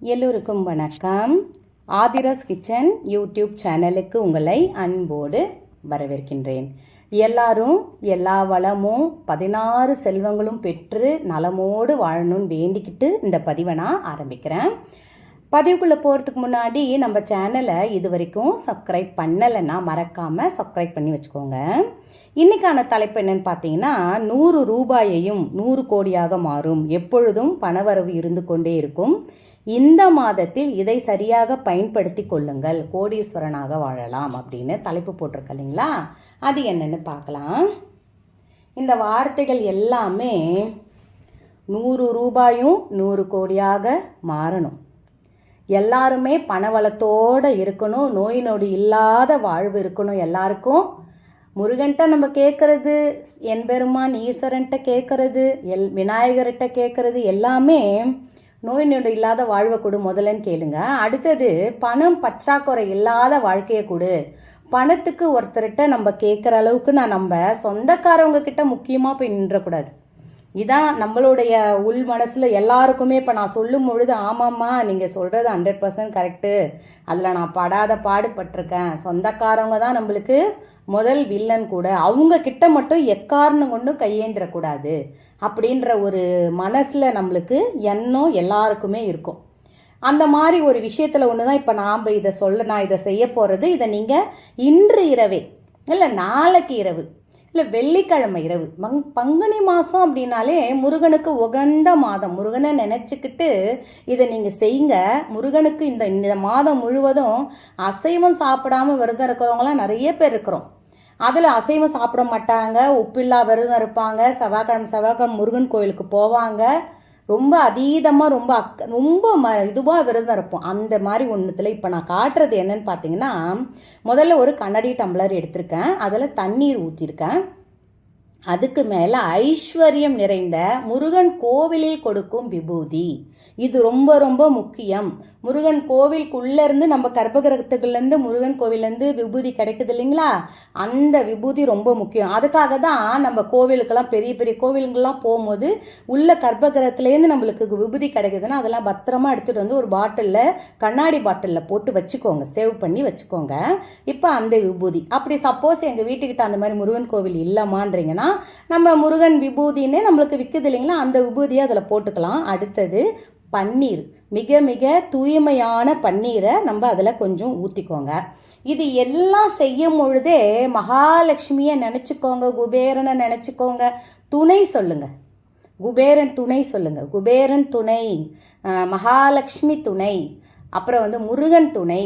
எல்லோருக்கும் வணக்கம். ஆதிரஸ் kitchen YouTube சேனலுக்கு உங்களை அன்போடு வரவேற்கின்றேன். எல்லாரும் எல்லா வளமும் பதினாறு செல்வங்களும் பெற்று நலமோடு வாழணும்னு வேண்டிக்கிட்டு இந்த பதிவை நான் ஆரம்பிக்கிறேன். பதிவுக்குள்ளே போகிறதுக்கு முன்னாடி நம்ம சேனலை இது வரைக்கும் சப்ஸ்கிரைப் பண்ணலைன்னா மறக்காமல் சப்ஸ்கிரைப் பண்ணி வச்சுக்கோங்க. இன்றைக்கான தலைப்பு என்னன்னு பார்த்தீங்கன்னா நூறு ரூபாயையும் நூறு கோடியாக மாறும். எப்பொழுதும் பணவரவு இருந்து கொண்டே இருக்கும். இந்த மாதத்தில் இதை சரியாக பயன்படுத்தி கொள்ளுங்கள். கோடீஸ்வரனாக வாழலாம் அப்படின்னு தலைப்பு போட்டிருக்க இல்லைங்களா? அது என்னன்னு பார்க்கலாம். இந்த வார்த்தைகள் எல்லாமே நூறு ரூபாயும் நூறு கோடியாக மாறணும். எல்லாருமே பணவளத்தோடு இருக்கணும் நோய் நொடி இல்லாத வாழ்வு இருக்கணும் எல்லாருக்கும். முருகன்ட்ட நம்ம கேட்குறது என்பெருமான் ஈஸ்வரன்ட்ட கேட்குறது எல் விநாயகர்கிட்ட கேட்குறது எல்லாமே நோய் நொடி இல்லாத வாழ்வை கொடு முதல்லன்னு கேளுங்க. அடுத்தது பணம் பற்றாக்குறை இல்லாத வாழ்க்கையை கொடு. பணத்துக்கு ஒருத்தர்கிட்ட நம்ம கேட்குற அளவுக்கு நான் நம்ம சொந்தக்காரவங்க கிட்ட முக்கியமாக போய் நின்றக்கூடாது. இதான் நம்மளுடைய உள் மனசில் எல்லாருக்குமே இப்போ நான் சொல்லும் பொழுது ஆமாம்மா நீங்கள் சொல்கிறது ஹண்ட்ரட் பர்சன்ட் கரெக்டு அதில் நான் படாத பாடுபட்டிருக்கேன். சொந்தக்காரவங்க தான் நம்மளுக்கு முதல் வில்லன் கூட. அவங்க கிட்ட மட்டும் எக்காரணம் கொண்டும் கையேந்திரக்கூடாது அப்படின்ற ஒரு மனசில் நம்மளுக்கு எண்ணம் எல்லாருக்குமே இருக்கும். அந்த மாதிரி ஒரு விஷயத்தில் ஒன்று தான் இப்போ நாம் இதை சொல்ல நான் இதை செய்ய போகிறது இதை நீங்கள் இன்று இரவே இல்லை நாளைக்கு இரவு இல்லை வெள்ளிக்கிழமை இரவு. மங் பங்குனி மாதம் அப்படின்னாலே முருகனுக்கு உகந்த மாதம். முருகனை நினச்சிக்கிட்டு இதை நீங்கள் செய்யுங்க. முருகனுக்கு இந்த இந்த மாதம் முழுவதும் அசைவம் சாப்பிடாம விரதம் இருக்கிறவங்களாம் நிறைய பேர் இருக்கிறோம். அதில் அசைவம் சாப்பிட மாட்டாங்க. உப்பில்லா விரதம் இருப்பாங்க. செவ்வாய்க்கிழமை செவ்வாய்க்கிழமை முருகன் கோயிலுக்கு போவாங்க. ரொம்ப அதீதமாக ரொம்ப அக் ரொம்ப ம இதுவாக விரதம் இருப்போம். அந்த மாதிரி ஒன்றுத்தில் இப்போ நான் காட்டுறது என்னன்னு பார்த்தீங்கன்னா முதல்ல ஒரு கண்ணாடி டம்ளர் எடுத்திருக்கேன். அதில் தண்ணீர் ஊற்றிருக்கேன் அதுக்கு மேலே ஐஸ்வர்யம் நிறைந்த முருகன் கோவிலில் கொடுக்கும் விபூதி. இது ரொம்ப ரொம்ப முக்கியம். முருகன் கோவிலுக்குள்ளேருந்து நம்ம கர்ப்பகிரகத்துக்குள்ளேருந்து முருகன் கோவிலேருந்து விபூதி கிடைக்குது இல்லைங்களா? அந்த விபூதி ரொம்ப முக்கியம். அதுக்காக தான் நம்ம கோவிலுக்கெல்லாம் பெரிய பெரிய கோவிலுங்கள்லாம் போகும்போது உள்ள கர்ப்பகிரகத்துலேருந்து நம்மளுக்கு விபூதி கிடைக்குதுன்னா அதெல்லாம் பத்திரமா எடுத்துகிட்டு வந்து ஒரு பாட்டிலில் கண்ணாடி பாட்டிலில் போட்டு வச்சுக்கோங்க. சேவ் பண்ணி வச்சுக்கோங்க. இப்போ அந்த விபூதி. அப்படி சப்போஸ் எங்கள் வீட்டுக்கிட்ட அந்த மாதிரி முருகன் கோவில் இல்லைமான்றீங்கன்னா நம்ம முருகன் விபூதின்னு நம்மளுக்கு விற்குது இல்லைங்களா? அந்த விபூதியை அதில் போட்டுக்கலாம். அடுத்தது பன்னீர். மிக மிக தூய்மையான பன்னீரை நம்ம அதில் கொஞ்சம் ஊற்றிக்கோங்க இது எல்லாம் செய்யும் பொழுதே மகாலட்சுமியை நினச்சிக்கோங்க குபேரனை நினச்சிக்கோங்க. துணை சொல்லுங்கள் குபேரன் துணை சொல்லுங்கள் குபேரன் துணை மகாலட்சுமி துணை அப்புறம் வந்து முருகன் துணை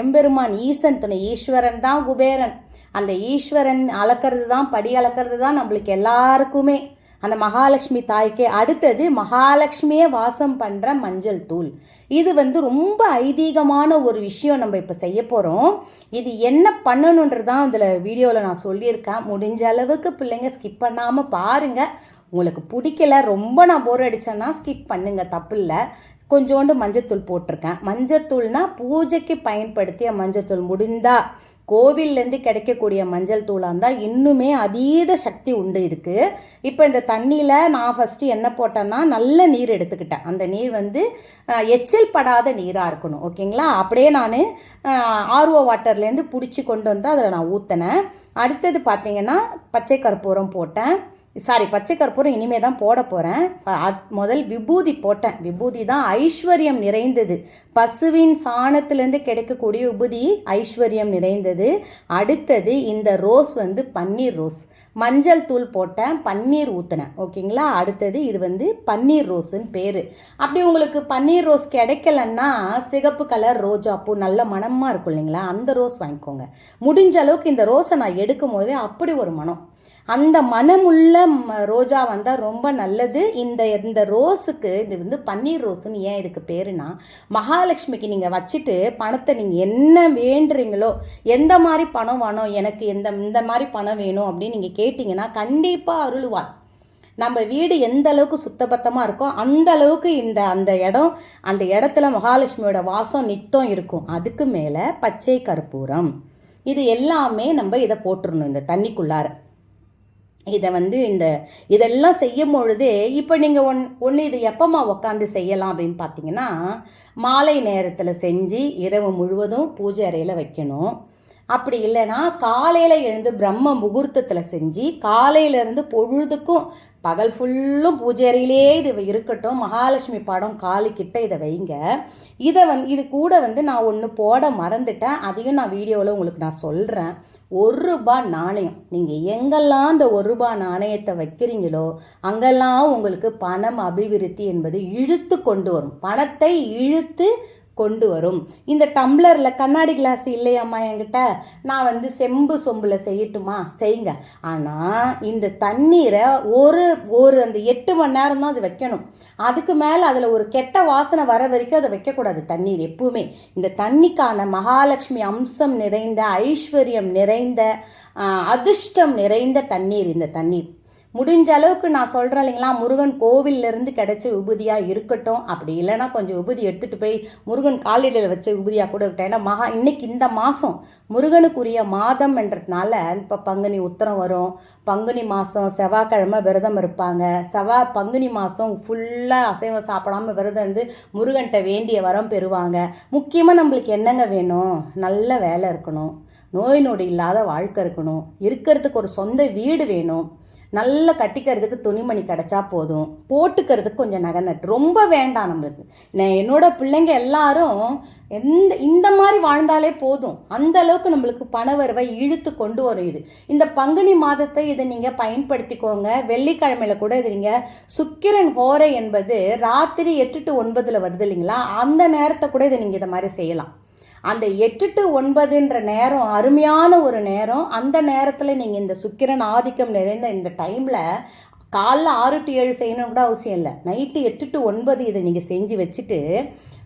எம்பெருமான் ஈசன் துணை ஈஸ்வரன் தான் குபேரன். அந்த ஈஸ்வரன் அளக்கிறது தான் படி அளக்கிறது தான் நம்மளுக்கு எல்லாருக்குமே. அந்த மகாலட்சுமி தாய்க்கே அடுத்தது மகாலட்சுமியே வாசம் பண்ணுற மஞ்சள் தூள். இது வந்து ரொம்ப ஐதீகமான ஒரு விஷயம் நம்ம இப்போ செய்ய போகிறோம் இது என்ன பண்ணணுன்றது தான் அதில் வீடியோவில் நான் சொல்லியிருக்கேன். முடிஞ்ச அளவுக்கு பிள்ளைங்க ஸ்கிப் பண்ணாமல் பாருங்கள் உங்களுக்கு பிடிக்கல ரொம்ப நான் போர் அடித்தேன்னா ஸ்கிப் பண்ணுங்கள் தப்பு இல்லை. கொஞ்சோண்டு மஞ்சத்தூள் போட்டிருக்கேன். மஞ்சத்தூள்னா பூஜைக்கு பயன்படுத்திய மஞ்சத்தூள். முடிந்தா கோவில்லேருந்து கிடைக்கக்கூடிய மஞ்சள் தூளாக இருந்தால் இன்னுமே அதீத சக்தி உண்டு இதுக்கு. இப்போ இந்த தண்ணியில் நான் ஃபஸ்ட்டு என்ன போட்டேன்னா நல்ல நீர் எடுத்துக்கிட்டேன். அந்த நீர் வந்து எச்சில் படாத நீராக இருக்கணும். ஓகேங்களா? அப்படியே நான் ஆர்ஓ வாட்டர்லேருந்து பிடிச்சி கொண்டு வந்து அதில் நான் ஊற்றினேன் அடுத்தது பார்த்தீங்கன்னா பச்சை கற்பூரம் போட்டேன். சாரி பச்சை கற்பூரம் இனிமே தான் போட போகிறேன் முதல் விபூதி போட்டேன். விபூதி தான் ஐஸ்வர்யம் நிறைந்தது. பசுவின் சாணத்திலேருந்து கிடைக்கக்கூடிய விபூதி ஐஸ்வர்யம் நிறைந்தது. அடுத்தது இந்த ரோஸ் வந்து பன்னீர் ரோஸ். மஞ்சள் தூள் போட்டேன் பன்னீர் ஊற்றினேன் ஓகேங்களா? அடுத்தது இது வந்து பன்னீர் ரோஸுன்னு பேர். அப்படி உங்களுக்கு பன்னீர் ரோஸ் கிடைக்கலன்னா சிகப்பு கலர் ரோஜா பூ நல்ல மனமாக இருக்கும் இல்லைங்களா? அந்த ரோஸ் வாங்கிக்கோங்க. முடிஞ்ச அளவுக்கு இந்த ரோஸை நான் எடுக்கும் போதே அப்படி ஒரு மனம் அந்த மனமுள்ள ரோஜா வந்தால் ரொம்ப நல்லது. இந்த இந்த ரோஸுக்கு இது வந்து பன்னீர் ரோஸுன்னு ஏன் இதுக்கு பேருனா மகாலட்சுமிக்கு நீங்கள் வச்சுட்டு பணத்தை நீங்கள் என்ன வேண்டுறீங்களோ எந்த மாதிரி பணம் வேணும் எனக்கு எந்த இந்த மாதிரி பணம் வேணும் அப்படின்னு நீங்கள் கேட்டிங்கன்னா கண்டிப்பாக அருளுவார் நம்ம வீடு எந்த அளவுக்கு சுத்தபத்தமாக இருக்கோ அந்த அளவுக்கு இந்த அந்த இடம் அந்த இடத்துல மகாலட்சுமியோட வாசம் நித்தம் இருக்கும். அதுக்கு மேலே பச்சை கற்பூரம். இது எல்லாமே நம்ம இதை போட்டுருணும் இந்த தண்ணிக்குள்ளார. இதை வந்து இந்த இதெல்லாம் செய்யும் பொழுது இப்போ நீங்கள் ஒன் ஒன்று இது எப்போம்மா உட்காந்து செய்யலாம் அப்படின்னு பார்த்தீங்கன்னா மாலை நேரத்தில் செஞ்சு இரவு முழுவதும் பூஜை அறையில் வைக்கணும். அப்படி இல்லைன்னா காலையில் எழுந்து பிரம்ம முகூர்த்தத்தில் செஞ்சு காலையிலேருந்து பொழுதுக்கும் பகல் ஃபுல்லும் பூஜை அறையிலே இது இருக்கட்டும் மகாலட்சுமி படம் காலிக்கிட்ட இதை வைங்க. இதை வந்து இது கூட வந்து நான் ஒன்று போட மறந்துட்டேன். அதையும் நான் வீடியோவில் உங்களுக்கு நான் சொல்கிறேன் ஒரு ரூபா நாணயம். நீங்கள் எங்கெல்லாம் அந்த ஒரு ரூபா நாணயத்தை வைக்கிறீங்களோ அங்கெல்லாம் உங்களுக்கு பணம் அபிவிருத்தி என்பது இழுத்து கொண்டு வரும். பணத்தை இழுத்து கொண்டு வரும். இந்த டம்ளரில் கண்ணாடி கிளாஸ் இல்லையாம்மா என்கிட்ட? நான் வந்து செம்பு சொம்பில் செய்யட்டுமா? செய்யுங்க. ஆனால் இந்த தண்ணீரை ஒரு ஒரு அந்த எட்டு மணி நேரம் தான் அது வைக்கணும். அதுக்கு மேலே அதில் ஒரு கெட்ட வாசனை வர வரைக்கும் அதை வைக்கக்கூடாது தண்ணீர் எப்பவுமே. இந்த தண்ணிக்கான மகாலட்சுமி அம்சம் நிறைந்த ஐஸ்வர்யம் நிறைந்த அதிர்ஷ்டம் நிறைந்த தண்ணீர் இந்த தண்ணீர். முடிஞ்ச அளவுக்கு நான் சொல்கிறேன் இல்லைங்களா? முருகன் கோவிலிருந்து கிடைச்ச உபதியாக இருக்கட்டும். அப்படி இல்லைன்னா கொஞ்சம் உபதி எடுத்துகிட்டு போய் முருகன் காலடியில் வச்ச உபதியாக கூட இருக்கட்டும். ஏன்னா மகா இன்னைக்கு இந்த மாதம் முருகனுக்குரிய மாதம் என்றதுனால இப்போ பங்குனி உத்தரம் வரும். பங்குனி மாதம் செவ்வாய்க்கிழமை விரதம் இருப்பாங்க. செவ்வாய் பங்குனி மாதம் ஃபுல்லாக அசைவம் சாப்பிடாம விரதம் இருந்து முருகன்கிட்ட வேண்டிய வரம் பெறுவாங்க. முக்கியமாக நம்மளுக்கு என்னங்க வேணும்? நல்ல வேலை இருக்கணும். நோய் நொடி இல்லாத வாழ்க்கை இருக்கணும். இருக்கிறதுக்கு ஒரு சொந்த வீடு வேணும். நல்லா கட்டிக்கிறதுக்கு துணிமணி கிடச்சா போதும். போட்டுக்கிறதுக்கு கொஞ்சம் நகை நட்டு. ரொம்ப வேண்டாம் நம்மளுக்கு. நான் என்னோட பிள்ளைங்க எல்லாரும் எந்த இந்த மாதிரி வாழ்ந்தாலே போதும். அந்த அளவுக்கு நம்மளுக்கு பண வரவை இழுத்து கொண்டு வரும் இது. இந்த பங்குனி மாதத்தை இதை நீங்கள் பயன்படுத்திக்கோங்க. வெள்ளிக்கிழமையில் கூட இது நீங்கள் சுக்கிரன் ஹோரை என்பது ராத்திரி எட்டு டு ஒன்பதில் வருது இல்லைங்களா? அந்த நேரத்தை கூட இதை நீங்கள் இதை மாதிரி செய்யலாம். அந்த எட்டு டு ஒன்பதுன்ற நேரம் அருமையான ஒரு நேரம். அந்த நேரத்தில் நீங்கள் இந்த சுக்கிரன் ஆதிக்கம் நிறைந்த இந்த டைமில் காலைல ஆறு டு ஏழு செய்யணும் கூட அவசியம் இல்லை. நைட்டு எட்டு டு ஒன்பது இதை நீங்கள் செஞ்சு வச்சுட்டு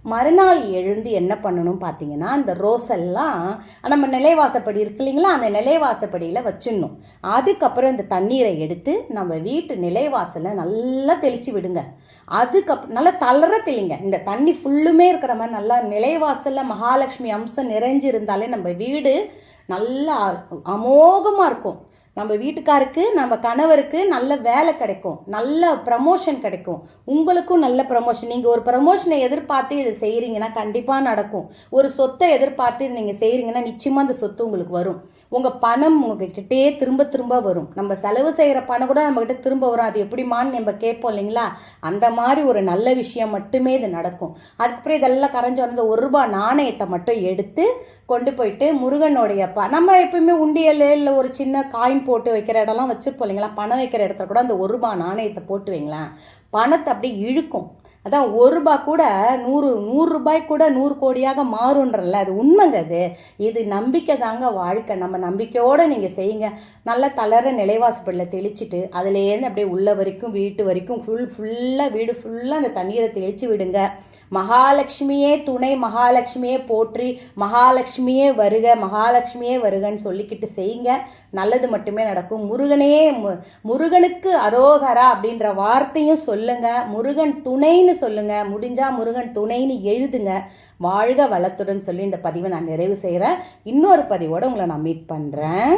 மறுநாள் எழுந்து என்ன பண்ணணும் பார்த்தீங்கன்னா அந்த ரோஸெல்லாம் நம்ம நிலைவாசப்படி இருக்கு இல்லைங்களா? அந்த நிலைவாசப்படியில் வச்சிடணும். அதுக்கப்புறம் இந்த தண்ணீரை எடுத்து நம்ம வீட்டு நிலைவாசலில் நல்லா தெளித்து விடுங்க. அதுக்கப் நல்லா தளர தெளிங்க. இந்த தண்ணி ஃபுல்லுமே இருக்கிற மாதிரி நல்லா நிலைவாசலில் மகாலட்சுமி அம்சம் நிறைஞ்சிருந்தாலே நம்ம வீடு நல்லா அமோகமாக இருக்கும். நம்ம வீட்டுக்காருக்கு நம்ம கணவருக்கு நல்ல வேலை கிடைக்கும். நல்ல ப்ரமோஷன் கிடைக்கும். உங்களுக்கும் நல்ல ப்ரமோஷன் நீங்கள் ஒரு ப்ரமோஷனை எதிர்பார்த்து இதை செய்கிறீங்கன்னா கண்டிப்பாக நடக்கும். ஒரு சொத்தை எதிர்பார்த்து இதை நீங்கள் செய்கிறீங்கன்னா நிச்சயமாக அந்த சொத்து உங்களுக்கு வரும். உங்கள் பணம் உங்ககிட்டே திரும்ப திரும்ப வரும். நம்ம செலவு செய்கிற பணம் கூட நம்மக்கிட்ட திரும்ப வரும். அது எப்படிமான்னு நம்ம கேட்போம் இல்லைங்களா? அந்த மாதிரி ஒரு நல்ல விஷயம் மட்டுமே இது நடக்கும். அதுக்கப்புறம் இதெல்லாம் கரைஞ்ச ஒரு ரூபா நாணயத்தை மட்டும் எடுத்து கொண்டு போயிட்டு முருகனுடைய ப நம்ம எப்பயுமே உண்டியல் இல்லை ஒரு சின்ன காயின் போட்டு வைக்கிற இடம்லாம் வச்சுருப்போம் இல்லைங்களா? பணம் வைக்கிற இடத்துல கூட அந்த ஒரு ரூபா நாணயத்தை போட்டு வைங்களேன். பணத்தை அப்படியே இழுக்கும். அதான் ஒரு ரூபா கூட நூறு நூறு ரூபாய் கூட நூறு கோடியாக மாறுன்றல அது உண்மைங்க அது. இது நம்பிக்கை தாங்க வாழ்க்கை. நம்ம நம்பிக்கையோடு நீங்கள் செய்யுங்க. நல்லா தளர நிலைவாசப்படல தெளிச்சுட்டு அதுலேருந்து அப்படியே உள்ள வரைக்கும் வீட்டு வரைக்கும் ஃபுல் ஃபுல்லாக வீடு ஃபுல்லாக அந்த தண்ணீரை தெளித்து விடுங்க. மகாலட்சுமியே துணை மகாலட்சுமியே போற்றி மகாலட்சுமியே வருக மகாலட்சுமியே வருகன்னு சொல்லிக்கிட்டு செய்யுங்க. நல்லது மட்டுமே நடக்கும். முருகனே முருகனுக்கு அரோகரா அப்படின்ற வார்த்தையும் சொல்லுங்க. முருகன் துணைன்னு சொல்லுங்க. முடிஞ்சா முருகன் துணைன்னு எழுதுங்க. வாழ்க வளத்துடன் சொல்லி இந்த பதிவை நான் நிறைவு செய்கிறேன் இன்னொரு பதிவோடு உங்களை நான் மீட் பண்ணுறேன்